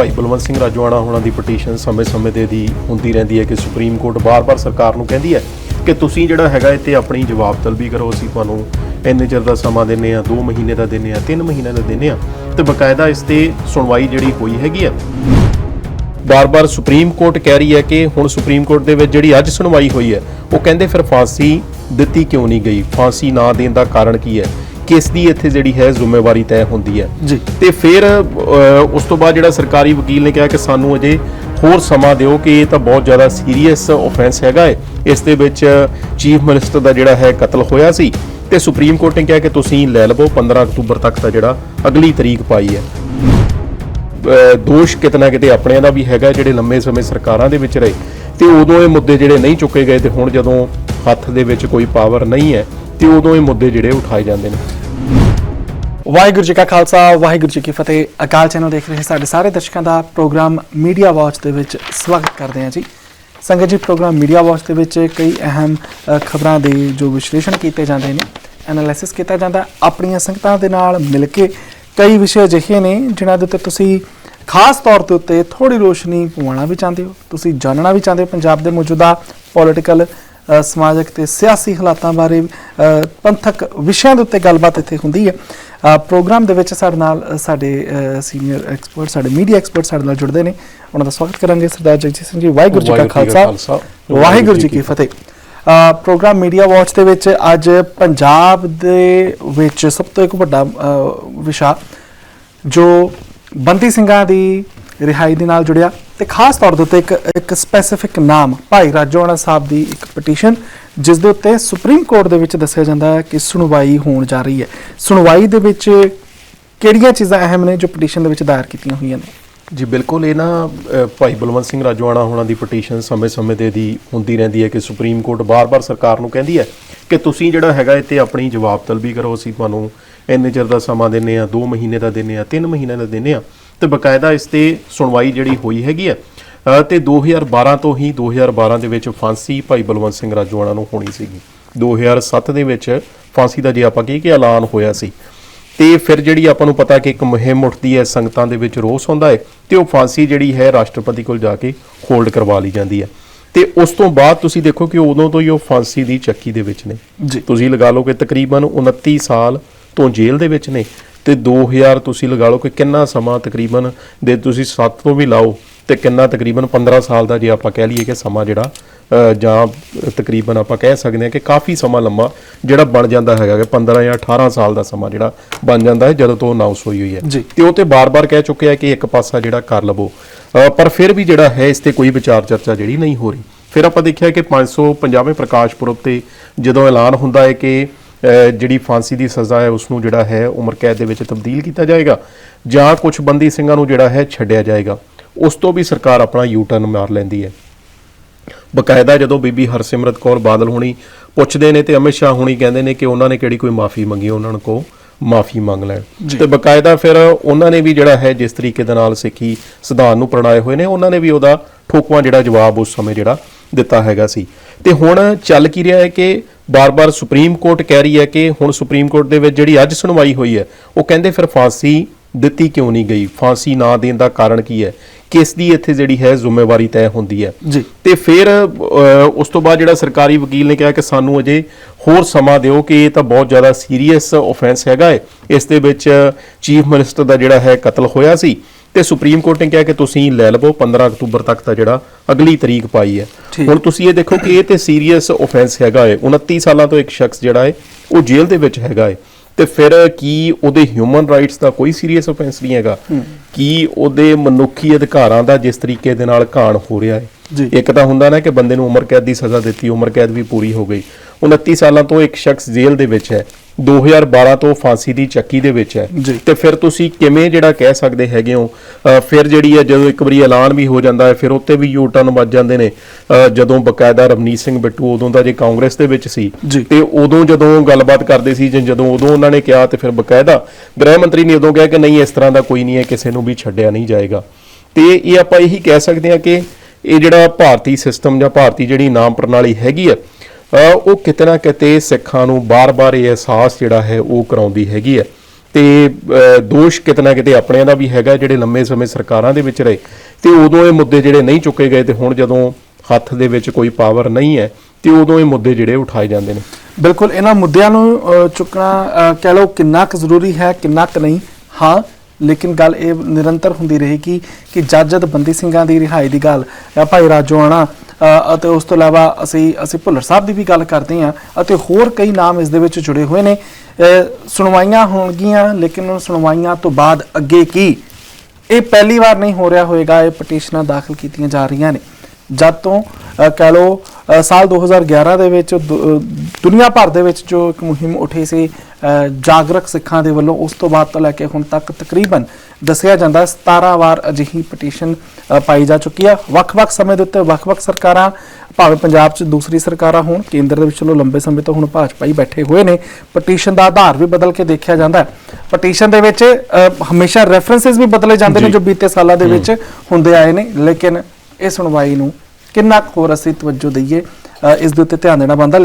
ਭਾਈ ਬਲਵੰਤ ਸਿੰਘ ਰਾਜਵਾੜਾ ਹੋਣਾ ਦੀ ਪਟੀਸ਼ਨ ਸਮੇਂ-ਸਮੇਂ ਤੇ ਦੀ ਹੁੰਦੀ ਰਹਿੰਦੀ ਹੈ ਕਿ ਸੁਪਰੀਮ ਕੋਰਟ ਬਾਰ-ਬਾਰ ਸਰਕਾਰ ਨੂੰ ਕਹਿੰਦੀ ਹੈ ਕਿ ਤੁਸੀਂ ਜਿਹੜਾ ਹੈਗਾ ਇੱਥੇ ਆਪਣੀ ਜਵਾਬ ਤਲਬੀ ਕਰੋ, ਅਸੀਂ ਤੁਹਾਨੂੰ ਇੰਨੇ ਚਿਰ ਦਾ ਸਮਾਂ ਦਿੰਨੇ ਆ 2 ਮਹੀਨੇ ਦਾ ਦਿੰਨੇ ਆ 3 ਮਹੀਨੇ ਦਾ ਦਿੰਨੇ ਆ ਤੇ ਬਕਾਇਦਾ ਇਸ ਤੇ ਸੁਣਵਾਈ ਜਿਹੜੀ ਹੋਈ ਹੈਗੀ ਆ ਬਾਰ-ਬਾਰ ਸੁਪਰੀਮ ਕੋਰਟ ਕਹਿ ਰਹੀ ਹੈ ਕਿ ਹੁਣ ਸੁਪਰੀਮ ਕੋਰਟ ਦੇ ਵਿੱਚ ਜਿਹੜੀ ਅੱਜ ਸੁਣਵਾਈ ਹੋਈ ਹੈ, ਉਹ ਕਹਿੰਦੇ ਫਿਰ ਫਾਂਸੀ ਦਿੱਤੀ ਕਿਉਂ ਨਹੀਂ ਗਈ? ਫਾਂਸੀ ਨਾ ਦੇਣ ਦਾ ਕਾਰਨ ਕੀ ਹੈ? ਕਿਸ ਦੀ ਇੱਥੇ ਜਿਹੜੀ ਹੈ ਜ਼ਿੰਮੇਵਾਰੀ ਤੈਅ ਹੁੰਦੀ ਹੈ। ਜੀ। ਤੇ ਫਿਰ ਉਸ ਤੋਂ ਬਾਅਦ ਜਿਹੜਾ ਸਰਕਾਰੀ ਵਕੀਲ ਨੇ ਕਿਹਾ ਕਿ ਸਾਨੂੰ ਅਜੇ ਹੋਰ ਸਮਾਂ ਦਿਓ ਕਿ ਇਹ ਤਾਂ ਬਹੁਤ ਜ਼ਿਆਦਾ ਸੀਰੀਅਸ ਆਫੈਂਸ ਹੈਗਾ ਹੈ। ਇਸ ਦੇ ਵਿੱਚ ਚੀਫ ਮਿਨਿਸਟਰ ਦਾ ਜਿਹੜਾ ਹੈ ਕਤਲ ਹੋਇਆ ਸੀ ਤੇ ਸੁਪਰੀਮ ਕੋਰਟ ਨੇ ਕਿਹਾ ਕਿ ਤੁਸੀਂ ਲੈ ਲਵੋ 15 ਅਕਤੂਬਰ ਤੱਕ ਦਾ ਜਿਹੜਾ ਅਗਲੀ ਤਰੀਕ ਪਾਈ ਹੈ। ਦੋਸ਼ ਕਿਤਨਾ ਕਿਤੇ ਆਪਣਿਆਂ ਦਾ ਵੀ ਹੈਗਾ ਜਿਹੜੇ ਲੰਮੇ ਸਮੇਂ ਸਰਕਾਰਾਂ ਦੇ ਵਿੱਚ ਰਹੇ। ਤੇ ਉਦੋਂ ਇਹ ਮੁੱਦੇ ਜਿਹੜੇ ਨਹੀਂ ਚੁੱਕੇ ਗਏ ਤੇ ਹੁਣ ਜਦੋਂ ਹੱਥ ਦੇ ਵਿੱਚ ਕੋਈ ਪਾਵਰ ਨਹੀਂ ਹੈ ਤੇ ਉਦੋਂ ਇਹ ਮੁੱਦੇ ਜਿਹੜੇ ਉਠਾਏ ਜਾਂਦੇ ਨੇ। ਵਾਹਿਗੁਰੂ ਜੀ ਕਾ ਖਾਲਸਾ, ਵਾਹਿਗੁਰੂ ਜੀ ਕੀ ਫਤਿਹ। ਅਕਾਲ ਚੈਨਲ ਦੇਖ ਰਹੇ ਸਾਡੇ ਸਾਰੇ ਦਰਸ਼ਕਾਂ ਦਾ ਪ੍ਰੋਗਰਾਮ ਮੀਡੀਆ ਵਾਚ ਦੇ ਵਿੱਚ ਸਵਾਗਤ ਕਰਦੇ ਹਾਂ ਜੀ। ਸੰਗਤ ਜੀ, ਪ੍ਰੋਗਰਾਮ ਮੀਡੀਆ ਵਾਚ ਦੇ ਵਿੱਚ ਕਈ ਅਹਿਮ ਖਬਰਾਂ ਦੇ ਜੋ ਵਿਸ਼ਲੇਸ਼ਣ ਕੀਤੇ ਜਾਂਦੇ ਨੇ, ਐਨਾਲਿਸਿਸ ਕੀਤਾ ਜਾਂਦਾ। ਆਪਣੀਆਂ ਸੰਗਤਾਂ ਦੇ ਨਾਲ ਮਿਲ ਕੇ ਕਈ ਵਿਸ਼ੇ ਅਜਿਹੇ ਨੇ ਜਿਨ੍ਹਾਂ ਦੇ ਉੱਤੇ ਤੁਸੀਂ ਖਾਸ ਤੌਰ ਤੇ ਉੱਤੇ ਥੋੜੀ ਰੋਸ਼ਨੀ ਪਵਾਉਣਾ ਵੀ ਚਾਹੁੰਦੇ ਹੋ। ਤੁਸੀਂ ਜਾਣਨਾ ਵੀ ਚਾਹੁੰਦੇ ਹੋ ਪੰਜਾਬ ਦੇ ਮੌਜੂਦਾ ਪੋਲਿਟੀਕਲ ਸਮਾਜਿਕ ਤੇ ਸਿਆਸੀ ਹਾਲਾਤਾਂ ਬਾਰੇ ਪੰਥਕ ਵਿਸ਼ਿਆਂ ਦੇ ਉੱਤੇ ਗੱਲਬਾਤ ਇੱਥੇ ਹੁੰਦੀ ਹੈ। ਪ੍ਰੋਗਰਾਮ ਦੇ ਵਿੱਚ ਸਾਡੇ ਨਾਲ ਸਾਡੇ ਸੀਨੀਅਰ ਐਕਸਪਰਟ ਸਾਡੇ ਮੀਡੀਆ ਐਕਸਪਰਟ ਸਾਡੇ ਨਾਲ ਜੁੜਦੇ ਨੇ। ਉਹਨਾਂ ਦਾ ਸਵਾਗਤ ਕਰਾਂਗੇ ਸਰਦਾਰ ਜਗਜੀਤ ਸਿੰਘ ਜੀ ਵਾਹਿਗੁਰੂ ਜੀ ਕਾ ਖਾਲਸਾ। ਵਾਹਿਗੁਰੂ ਜੀ ਕੀ ਫਤਿਹ। ਪ੍ਰੋਗਰਾਮ ਮੀਡੀਆ ਵਾਚ ਦੇ ਵਿੱਚ ਅੱਜ ਪੰਜਾਬ ਦੇ ਵਿੱਚ ਸਭ ਤੋਂ ਇੱਕ ਵੱਡਾ ਵਿਸ਼ਾ ਜੋ ਬੰਦੀ ਸਿੰਘਾਂ ਦੀ ਰਿਹਾਈ ਦੇ ਨਾਲ ਜੁੜਿਆ ਤੇ ਖਾਸ ਤੌਰ ਦੇ ਉੱਤੇ ਇੱਕ ਇੱਕ ਸਪੈਸੀਫਿਕ ਨਾਮ ਭਾਈ ਰਾਜੋਆਣਾ ਸਾਹਿਬ ਦੀ ਇੱਕ ਪਟੀਸ਼ਨ ਜਿਸ ਦੇ ਉੱਤੇ ਸੁਪਰੀਮ ਕੋਰਟ ਦੇ ਵਿੱਚ ਦੱਸਿਆ ਜਾਂਦਾ ਹੈ ਕਿ ਸੁਣਵਾਈ ਹੋਣ ਜਾ ਰਹੀ ਹੈ। ਸੁਣਵਾਈ ਦੇ ਵਿੱਚ ਕਿਹੜੀਆਂ ਚੀਜ਼ਾਂ ਅਹਿਮ ਨੇ ਜੋ ਪਟੀਸ਼ਨ ਦੇ ਵਿੱਚ ਦਾਇਰ ਕੀਤੀਆਂ ਹੋਈਆਂ ਨੇ? ਜੀ, ਬਿਲਕੁਲ ਇਹ ਨਾ ਭਾਈ ਬਲਵੰਤ ਸਿੰਘ ਰਾਜਵਾੜਾ ਹੋਣਾ ਦੀ ਪਟੀਸ਼ਨ ਸਮੇਂ-ਸਮੇਂ ਤੇ ਦੀ ਹੁੰਦੀ ਰਹਿੰਦੀ ਹੈ ਕਿ ਸੁਪਰੀਮ ਕੋਰਟ ਬਾਰ-ਬਾਰ ਸਰਕਾਰ ਨੂੰ ਕਹਿੰਦੀ ਹੈ ਕਿ ਤੁਸੀਂ ਜਿਹੜਾ ਹੈਗਾ ਇਹ ਤੇ ਆਪਣੀ ਜਵਾਬ ਤਲਬੀ ਕਰੋ, ਅਸੀਂ ਤੁਹਾਨੂੰ ਇੰਨੇ ਚਿਰ ਦਾ ਸਮਾਂ ਦਿੰਨੇ ਆ 2 ਮਹੀਨੇ ਦਾ ਦਿੰਨੇ ਆ 3 ਮਹੀਨੇ ਦਾ ਦਿੰਨੇ ਆ ਤੇ ਬਕਾਇਦਾ ਇਸ ਤੇ ਸੁਣਵਾਈ ਜਿਹੜੀ ਹੋਈ ਹੈਗੀ ਹੈ ਤੇ 2012 ਤੋਂ ਹੀ 2012 ਦੇ ਵਿੱਚ ਫਾਂਸੀ ਭਾਈ ਬਲਵੰਤ ਸਿੰਘ ਰਾਜਵਾੜਾ ਨੂੰ ਹੋਣੀ ਸੀਗੀ। 2007 ਦੇ ਵਿੱਚ ਫਾਂਸੀ ਦਾ ਜੇ ਆਪਾਂ ਕਹੀਏ ਕਿ ਐਲਾਨ ਹੋਇਆ ਸੀ। ਤੇ ਫਿਰ ਜਿਹੜੀ ਆਪਾਂ ਨੂੰ ਪਤਾ ਕਿ ਇੱਕ ਮੁਹਿੰਮ ਉੱਠਦੀ ਹੈ ਸੰਗਤਾਂ ਦੇ ਵਿੱਚ ਰੋਸ ਹੁੰਦਾ ਹੈ ਤੇ ਉਹ ਫਾਂਸੀ ਜਿਹੜੀ ਹੈ ਰਾਸ਼ਟਰਪਤੀ ਕੋਲ ਜਾ ਕੇ ਹੋਲਡ ਕਰਵਾ ਲਈ ਜਾਂਦੀ ਹੈ। ਤੇ ਉਸ ਤੋਂ ਬਾਅਦ ਤੁਸੀਂ ਦੇਖੋ ਕਿ ਉਦੋਂ ਤੋਂ ਹੀ ਉਹ ਫਾਂਸੀ ਦੀ ਚੱਕੀ ਦੇ ਵਿੱਚ ਨੇ। ਤੁਸੀਂ ਲਗਾ ਲਓ ਕਿ ਤਕਰੀਬਨ 29 ਸਾਲ ਤੋਂ ਜੇਲ੍ਹ ਦੇ ਵਿੱਚ ਨੇ ਤੇ 2000 ਤੁਸੀਂ ਲਗਾ ਲਓ ਕਿ ਕਿੰਨਾ ਸਮਾਂ ਤਕਰੀਬਨ ਦੇ ਤੁਸੀਂ 7 ਤੋਂ ਵੀ ਲਾਓ ਤੇ ਕਿੰਨਾ ਤਕਰੀਬਨ 15 ਸਾਲ ਦਾ ਜੇ ਆਪਾਂ ਕਹਿ ਲਈਏ ਕਿ ਸਮਾਂ ਜਿਹੜਾ ਜਾਂ ਤਕਰੀਬਨ ਆਪਾਂ ਕਹਿ ਸਕਦੇ ਹਾਂ ਕਿ ਕਾਫੀ ਸਮਾਂ ਲੰਮਾ ਜਿਹੜਾ ਬਣ ਜਾਂਦਾ ਹੈਗਾ ਕਿ 15 ਜਾਂ 18 ਸਾਲ ਦਾ ਸਮਾਂ ਜਿਹੜਾ ਬਣ ਜਾਂਦਾ ਹੈ ਜਦੋਂ ਤੋਂ ਅਨਾਉਂਸ ਹੋਈ ਹੋਈ ਹੈ। ਤੇ ਉਹ ਤੇ ਬਾਰ-ਬਾਰ ਕਹਿ ਚੁੱਕਿਆ ਕਿ ਇੱਕ ਪਾਸਾ ਜਿਹੜਾ ਕਰ ਲਵੋ। ਪਰ ਫਿਰ ਵੀ ਜਿਹੜਾ ਹੈ ਇਸ ਤੇ ਕੋਈ ਵਿਚਾਰ ਚਰਚਾ ਜਿਹੜੀ ਨਹੀਂ ਹੋ ਰਹੀ। ਫਿਰ ਆਪਾਂ ਦੇਖਿਆ ਕਿ 550ਵੇਂ ਪ੍ਰਕਾਸ਼ ਪੁਰਬ ਤੇ ਜਦੋਂ ਐਲਾਨ ਹੁੰਦਾ ਹੈ ਕਿ ਜਿਹੜੀ ਫਾਂਸੀ ਦੀ ਸਜ਼ਾ ਹੈ ਉਸ ਨੂੰ ਜਿਹੜਾ ਹੈ ਉਮਰ ਕੈਦ ਦੇ ਵਿੱਚ ਤਬਦੀਲ ਕੀਤਾ ਜਾਏਗਾ ਜਾਂ ਕੁਝ ਬੰਦੀ ਸਿੰਘਾਂ ਨੂੰ ਜਿਹੜਾ ਹੈ ਛੱਡਿਆ ਜਾਏਗਾ। ਉਸ ਤੋਂ ਵੀ ਸਰਕਾਰ ਆਪਣਾ ਯੂ ਟਰਨ ਮਾਰ ਲੈਂਦੀ ਹੈ। ਬਕਾਇਦਾ ਜਦੋਂ ਬੀਬੀ ਹਰਸਿਮਰਤ ਕੌਰ ਬਾਦਲ ਹੁਣੀ ਪੁੱਛਦੇ ਨੇ ਤੇ ਅਮਿਤ ਸ਼ਾਹ ਹੁਣੀ ਕਹਿੰਦੇ ਨੇ ਕਿ ਉਹਨਾਂ ਨੇ ਕਿਹੜੀ ਕੋਈ ਮਾਫੀ ਮੰਗੀ ਉਹਨਾਂ ਨੂੰ ਕੋ ਮਾਫੀ ਮੰਗ ਲੈਣ। ਤੇ ਬਕਾਇਦਾ ਫਿਰ ਉਹਨਾਂ ਨੇ ਵੀ ਜਿਹੜਾ ਹੈ ਜਿਸ ਤਰੀਕੇ ਦੇ ਨਾਲ ਸਿੱਖੀ ਸਿਧਾਂਤ ਨੂੰ ਪ੍ਰਣਾਏ ਹੋਏ ਨੇ ਉਹਨਾਂ ਨੇ ਵੀ ਉਹਦਾ ਠੋਕਵਾਂ ਜਿਹੜਾ ਜਵਾਬ ਉਸ ਸਮੇਂ ਜਿਹੜਾ ਦਿੱਤਾ ਹੈਗਾ ਸੀ। ਤੇ ਹੁਣ ਚੱਲ ਕੀ ਰਿਹਾ ਹੈ ਕਿ ਬਾਰ-ਬਾਰ ਸੁਪਰੀਮ ਕੋਰਟ ਕਹਿ ਰਹੀ ਹੈ ਕਿ ਹੁਣ ਸੁਪਰੀਮ ਕੋਰਟ ਦੇ ਵਿੱਚ ਜਿਹੜੀ ਅੱਜ ਸੁਣਵਾਈ ਹੋਈ ਹੈ ਉਹ ਕਹਿੰਦੇ ਫਿਰ ਫਾਂਸੀ ਦਿੱਤੀ ਕਿਉਂ ਨਹੀਂ ਗਈ? ਫਾਂਸੀ ਨਾ ਦੇਣ ਦਾ ਕਾਰਨ ਕੀ ਹੈ? ਕਿਸ ਦੀ ਇੱਥੇ ਜਿਹੜੀ ਹੈ ਜ਼ਿੰਮੇਵਾਰੀ ਤੈਅ ਹੁੰਦੀ ਹੈ? ਜੀ। ਤੇ ਫਿਰ ਉਸ ਤੋਂ ਬਾਅਦ ਜਿਹੜਾ ਸਰਕਾਰੀ ਵਕੀਲ ਨੇ ਕਿਹਾ ਕਿ ਸਾਨੂੰ ਅਜੇ ਹੋਰ ਸਮਾਂ ਦਿਓ ਕਿ ਇਹ ਤਾਂ ਬਹੁਤ ਜ਼ਿਆਦਾ ਸੀਰੀਅਸ ਆਫੈਂਸ ਹੈਗਾ ਹੈ ਇਸ ਦੇ ਵਿੱਚ ਚੀਫ ਮਿਨਿਸਟਰ ਦਾ ਜਿਹੜਾ ਹੈ ਕਤਲ ਹੋਇਆ ਸੀ ਤੇ ਸੁਪਰੀਮ ਕੋਰਟ ਨੇ ਕਿਹਾ ਕਿ ਤੁਸੀਂ ਲੈ ਲਵੋ 15 ਅਕਤੂਬਰ ਤੱਕ ਦਾ ਜਿਹੜਾ ਅਗਲੀ ਤਰੀਕ ਪਾਈ ਹੈ। ਹੁਣ ਤੁਸੀਂ ਇਹ ਦੇਖੋ ਕਿ ਇਹ ਤੇ ਸੀਰੀਅਸ ਆਫੈਂਸ ਹੈਗਾ ਹੈ 29 ਸਾਲਾਂ ਤੋਂ ਇੱਕ ਸ਼ਖਸ ਜਿਹੜਾ ਹੈ ਉਹ ਜੇਲ੍ਹ ਦੇ ਵਿੱਚ ਹੈਗਾ ਹੈ ਤੇ ਫਿਰ ਕੀ ਉਹਦੇ ਹਿਊਮਨ ਰਾਈਟਸ ਦਾ ਕੋਈ ਸੀਰੀਅਸ ਆਫੈਂਸ ਨਹੀਂ ਹੈਗਾ? ਕੀ ਉਹਦੇ ਮਨੁੱਖੀ ਅਧਿਕਾਰਾਂ ਦਾ ਜਿਸ ਤਰੀਕੇ ਦੇ ਨਾਲ ਘਾਣ ਹੋ ਰਿਹਾ ਹੈ। ਇੱਕ ਤਾਂ ਹੁੰਦਾ ਨਾ ਕਿ ਬੰਦੇ ਨੂੰ ਉਮਰ ਕੈਦ ਦੀ ਸਜ਼ਾ ਦਿੱਤੀ ਉਮਰ ਕੈਦ ਵੀ ਪੂਰੀ ਹੋ ਗਈ। 29 ਸਾਲਾਂ ਤੋਂ ਇੱਕ ਸ਼ਖਸ ਜੇਲ੍ਹ ਦੇ ਵਿੱਚ ਹੈ 2012 ਤੋਂ ਫਾਂਸੀ ਦੀ ਚੱਕੀ ਦੇ ਵਿੱਚ ਹੈ। ਤੇ ਫਿਰ ਤੁਸੀਂ ਕਿਵੇਂ ਜਿਹੜਾ ਕਹਿ ਸਕਦੇ ਹੈਗੇ ਹੋ ਫਿਰ ਜਿਹੜੀ ਹੈ ਜਦੋਂ ਇੱਕ ਵਾਰੀ ਐਲਾਨ ਵੀ ਹੋ ਜਾਂਦਾ ਹੈ ਫਿਰ ਉੱਤੇ ਵੀ ਯੂ ਟਰਨ ਵੱਜ ਜਾਂਦੇ ਨੇ ਜਦੋਂ ਬਕਾਇਦਾ ਰਵਨੀਤ ਸਿੰਘ ਬਿੱਟੂ ਉਦੋਂ ਦਾ ਜੇ ਕਾਂਗਰਸ ਦੇ ਵਿੱਚ ਸੀ। ਤੇ ਉਦੋਂ ਜਦੋਂ ਗੱਲਬਾਤ ਕਰਦੇ ਸੀ ਜਾਂ ਜਦੋਂ ਉਦੋਂ ਉਹਨਾਂ ਨੇ ਕਿਹਾ ਤੇ ਫਿਰ ਬਕਾਇਦਾ ਗ੍ਰਹਿ ਮੰਤਰੀ ਨੇ ਉਦੋਂ ਕਿਹਾ ਕਿ ਨਹੀਂ ਇਸ ਤਰ੍ਹਾਂ ਦਾ ਕੋਈ ਨਹੀਂ ਹੈ ਕਿਸੇ ਨੂੰ ਵੀ ਛੱਡਿਆ ਨਹੀਂ ਜਾਏਗਾ ਤੇ ਇਹ ਆਪਾਂ ਇਹੀ ਕਹਿ ਸਕਦੇ ਹਾਂ ਕਿ ਇਹ ਜਿਹੜਾ ਭਾਰਤੀ ਸਿਸਟਮ ਜਾਂ ਭਾਰਤੀ ਜਿਹੜੀ ਨਾਮ ਪ੍ਰਣਾਲੀ ਹੈਗੀ ਅ, ਉਹ ਕਿਤੇ ਨਾ ਕਿਤੇ ਸਿੱਖਾਂ ਨੂੰ ਬਾਰ-ਬਾਰ ਇਹ ਅਹਿਸਾਸ ਜਿਹੜਾ ਹੈ ਉਹ ਕਰਾਉਂਦੀ ਹੈਗੀ ਹੈ। ਤੇ ਅ, ਦੋਸ਼ ਕਿਤਨਾ ਕਿਤੇ ਆਪਣਿਆਂ ਦਾ ਵੀ ਹੈਗਾ ਜਿਹੜੇ ਲੰਮੇ ਸਮੇਂ ਸਰਕਾਰਾਂ ਦੇ ਵਿੱਚ ਰਹੇ। ਤੇ ਉਦੋਂ ਇਹ ਮੁੱਦੇ ਜਿਹੜੇ ਨਹੀਂ ਚੁੱਕੇ ਗਏ ਤੇ ਹੁਣ ਜਦੋਂ ਹੱਥ ਦੇ ਵਿੱਚ ਕੋਈ ਪਾਵਰ ਨਹੀਂ ਹੈ ਤੇ ਉਦੋਂ ਇਹ ਮੁੱਦੇ ਜਿਹੜੇ ਉਠਾਏ ਜਾਂਦੇ ਨੇ। ਬਿਲਕੁਲ ਇਹਨਾਂ ਮੁੱਦਿਆਂ ਨੂੰ ਚੁੱਕਣਾ ਕਹਿ ਲਓ ਕਿੰਨਾ ਕੁ ਜ਼ਰੂਰੀ ਹੈ ਕਿੰਨਾ ਕੁ ਨਹੀਂ ਹਾਂ ਲੇਕਿਨ ਗੱਲ ਇਹ ਨਿਰੰਤਰ ਹੁੰਦੀ ਰਹੇਗੀ ਕਿ ਜਦ ਜਦ ਬੰਦੀ ਸਿੰਘਾਂ ਦੀ ਰਿਹਾਈ ਦੀ ਗੱਲ ਭਾਈ ਰਾਜੋਆਣਾ ਅਤੇ ਉਸ ਤੋਂ ਇਲਾਵਾ ਅਸੀਂ ਅਸੀਂ ਭੁੱਲਰ ਸਾਹਿਬ ਦੀ ਵੀ ਗੱਲ ਕਰਦੇ ਹਾਂ ਅਤੇ ਹੋਰ ਕਈ ਨਾਮ ਇਸ ਦੇ ਵਿੱਚ ਜੁੜੇ ਹੋਏ ਨੇ। ਸੁਣਵਾਈਆਂ ਹੋਣਗੀਆਂ ਲੇਕਿਨ ਉਹ ਸੁਣਵਾਈਆਂ ਤੋਂ ਬਾਅਦ ਅੱਗੇ ਕੀ? ਇਹ ਪਹਿਲੀ ਵਾਰ ਨਹੀਂ ਹੋ ਰਿਹਾ ਹੋਵੇਗਾ ਇਹ ਪਟੀਸ਼ਨਾਂ ਦਾਖਲ ਕੀਤੀਆਂ ਜਾ ਰਹੀਆਂ ਨੇ। ਜਦ ਤੋਂ ਅ, ਕਹਿ ਲਓ ਅ, ਸਾਲ 2011 ਦੇ ਵਿੱਚ ਦੁ- ਅ, ਦੁਨੀਆ ਭਰ ਦੇ ਵਿੱਚ ਜੋ ਇੱਕ ਮੁਹਿੰਮ ਉੱਠੀ ਸੀ ਜਾਗਰਕ ਸਿੱਖਾਂ ਦੇ ਵੱਲੋਂ ਉਸ ਤੋਂ ਬਾਅਦ ਤੋਂ ਲੈ ਕੇ ਹੁਣ ਤੱਕ ਤਕਰੀਬਨ ਦੱਸਿਆ ਜਾਂਦਾ 17 ਵਾਰ ਅਜਿਹੀ ਪਟੀਸ਼ਨ ਪਾਈ ਜਾ ਚੁੱਕੀ ਆ। ਵੱਖ-ਵੱਖ ਸਮੇਂ ਦੇ ਉੱਤੇ ਵੱਖ-ਵੱਖ ਸਰਕਾਰਾਂ ਭਾਵੇਂ ਪੰਜਾਬ 'ਚ ਦੂਸਰੀ ਸਰਕਾਰਾਂ ਹੋਣ ਕੇਂਦਰ ਦੇ ਵਿੱਚ ਚਲੋ ਲੰਬੇ ਸਮੇਂ ਤੋਂ ਹੁਣ ਭਾਜਪਾ ਹੀ ਬੈਠੇ ਹੋਏ ਨੇ ਪਟੀਸ਼ਨ ਦਾ ਆਧਾਰ ਵੀ ਬਦਲ ਕੇ ਦੇਖਿਆ ਜਾਂਦਾ ਪਟੀਸ਼ਨ ਦੇ ਵਿੱਚ ਹਮੇਸ਼ਾ ਰੈਫਰੈਂਸਸ ਵੀ ਬਦਲੇ ਜਾਂਦੇ ਨੇ ਜੀ। ਬੀਤੇ ਸਾਲਾਂ ਦੇ ਵਿੱਚ ਹੁੰਦੇ ਆਏ ਨੇ। ਲੇਕਿਨ ਇਹ ਸੁਣਵਾਈ ਨੂੰ ਕਿੰਨਾ ਹੋਰ ਅਸੀਂ ਤਵੱਜੋ ਦਈਏ? ਇਸ ਦੇ ਉੱਤੇ ਧਿਆਨ ਦੇਣਾ ਬਣਦਾ।